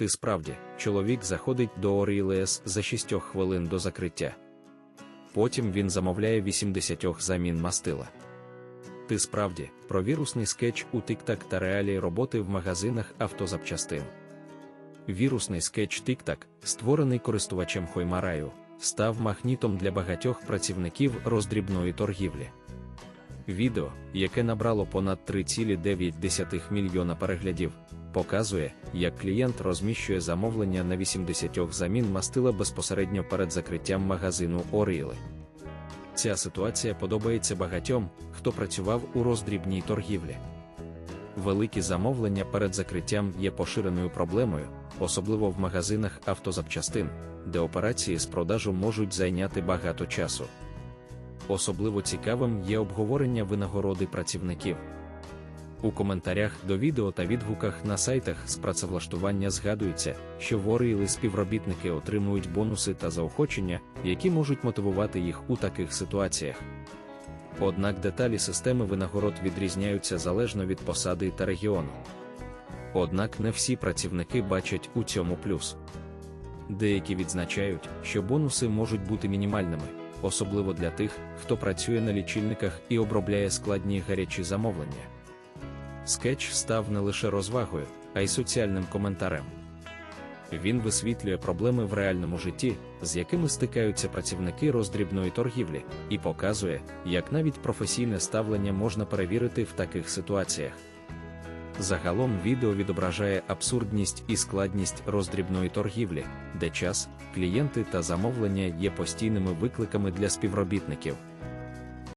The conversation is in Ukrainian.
Ти справді, чоловік заходить до Орілес за 6 хвилин до закриття. Потім він замовляє 80 замін мастила. Ти справді про вірусний скетч у TikTok та реалії роботи в магазинах автозапчастин. Вірусний скетч TikTok, створений користувачем Хоймараю, став магнітом для багатьох працівників роздрібної торгівлі. Відео, яке набрало понад 3,9 мільйона переглядів, показує, як клієнт розміщує замовлення на 80 замін мастила безпосередньо перед закриттям магазину Оріли. Ця ситуація подобається багатьом, хто працював у роздрібній торгівлі. Великі замовлення перед закриттям є поширеною проблемою, особливо в магазинах автозапчастин, де операції з продажу можуть зайняти багато часу. Особливо цікавим є обговорення винагороди працівників. У коментарях до відео та відгуках на сайтах з працевлаштування згадується, що ворили співробітники отримують бонуси та заохочення, які можуть мотивувати їх у таких ситуаціях. Однак деталі системи винагород відрізняються залежно від посади та регіону. Однак не всі працівники бачать у цьому плюс. Деякі відзначають, що бонуси можуть бути мінімальними, особливо для тих, хто працює на лічильниках і обробляє складні гарячі замовлення. Скетч став не лише розвагою, а й соціальним коментарем. Він висвітлює проблеми в реальному житті, з якими стикаються працівники роздрібної торгівлі, і показує, як навіть професійне ставлення можна перевірити в таких ситуаціях. Загалом відео відображає абсурдність і складність роздрібної торгівлі, де час, клієнти та замовлення є постійними викликами для співробітників.